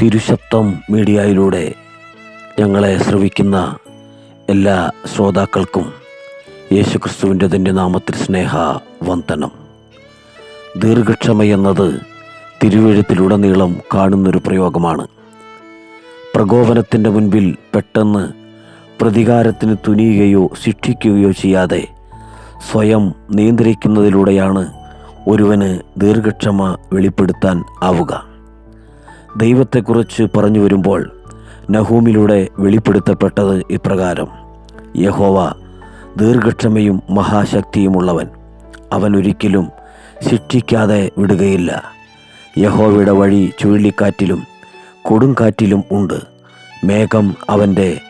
തിരുശബ്ദം മീഡിയയിലൂടെ ഞങ്ങളെ ശ്രവിക്കുന്ന എല്ലാ ശ്രോതാക്കൾക്കും യേശുക്രിസ്തുവിന്റെ തന്നെ നാമത്തിൽ സ്നേഹ വന്ദനം. ദീർഘക്ഷമ എന്നത് തിരുവഴുത്തിലുടനീളം കാണുന്നൊരു പ്രയോഗമാണ്. പ്രകോപനത്തിന്റെ മുൻപിൽ പെട്ടെന്ന് പ്രതികാരത്തിന് തുനിയുകയോ ശിക്ഷിക്കുകയോ ചെയ്യാതെ സ്വയം നിയന്ത്രിക്കുന്നതിലൂടെയാണ് ഒരുവന് ദീർഘക്ഷമ വെളിപ്പെടുത്താൻ ആവുക. ദൈവത്തെക്കുറിച്ച് പറഞ്ഞു വരുമ്പോൾ നഹൂമിലൂടെ വെളിപ്പെടുത്തപ്പെട്ടത് ഇപ്രകാരം. യഹോവ ദീർഘക്ഷമയും മഹാശക്തിയുമുള്ളവൻ. അവൻ ഒരിക്കലും ശിക്ഷിക്കാതെ വിടുകയില്ല. യഹോവയുടെ വഴി ചുഴലിക്കാറ്റിലും കൊടുങ്കാറ്റിലും ഉണ്ട്. മേഘം അവന്റെ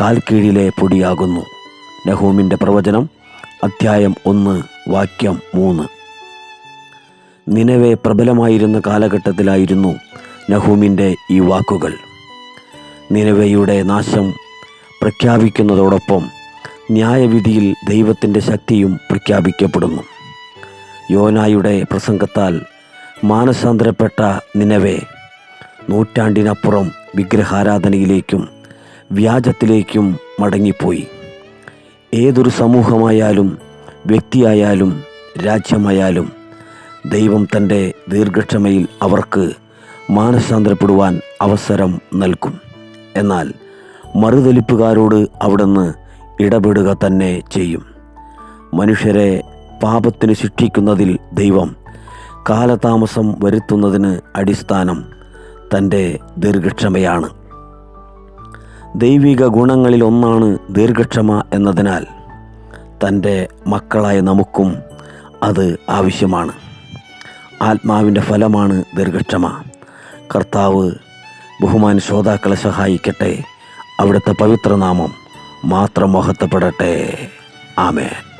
കാൽക്കീഴിലെ പൊടിയാകുന്നു. നഹൂമിന്റെ പ്രവചനം അധ്യായം ഒന്ന് വാക്യം മൂന്ന്. നിലവെ പ്രബലമായിരുന്ന കാലഘട്ടത്തിലായിരുന്നു നഹൂമിന്റെ ഈ വാക്കുകൾ. നിലവയുടെ നാശം പ്രഖ്യാപിക്കുന്നതോടൊപ്പം ന്യായവിധിയിൽ ദൈവത്തിന്റെ ശക്തിയും പ്രഖ്യാപിക്കപ്പെടുന്നു. യോനായുടെ പ്രസംഗത്താൽ മാനസാന്തരപ്പെട്ട നിലവെ നൂറ്റാണ്ടിനപ്പുറം വിഗ്രഹാരാധനയിലേക്കും വ്യാജത്തിലേക്കും മടങ്ങിപ്പോയി. ഏതൊരു സമൂഹമായാലും വ്യക്തിയായാലും രാജ്യമായാലും ദൈവം തന്റെ ദീർഘക്ഷമയിൽ അവർക്ക് മാനസാന്തരപ്പെടുവാൻ അവസരം നൽകും. എന്നാൽ മറുതലിപ്പുകാരോട് അവിടുന്ന് ഇടപെടുക തന്നെ ചെയ്യും. മനുഷ്യരെ പാപത്തിന് ശിക്ഷിക്കുന്നതിൽ ദൈവം കാലതാമസം വരുത്തുന്നതിന് അടിസ്ഥാനം തന്റെ ദീർഘക്ഷമയാണ്. ദൈവിക ഗുണങ്ങളിൽ ഒന്നാണ് ദീർഘക്ഷമ എന്നതിനാൽ തന്റെ മക്കളായ നമുക്കും അത് ആവശ്യമാണ്. ആത്മാവിന്റെ ഫലമാണ് ദീർഘക്ഷമ. കർത്താവ് ബഹുമാന ശ്രോതാക്കളെ സഹായിക്കട്ടെ. അവിടുത്തെ പവിത്രനാമം മാത്രം മഹത്വപ്പെടട്ടെ. ആമേൻ.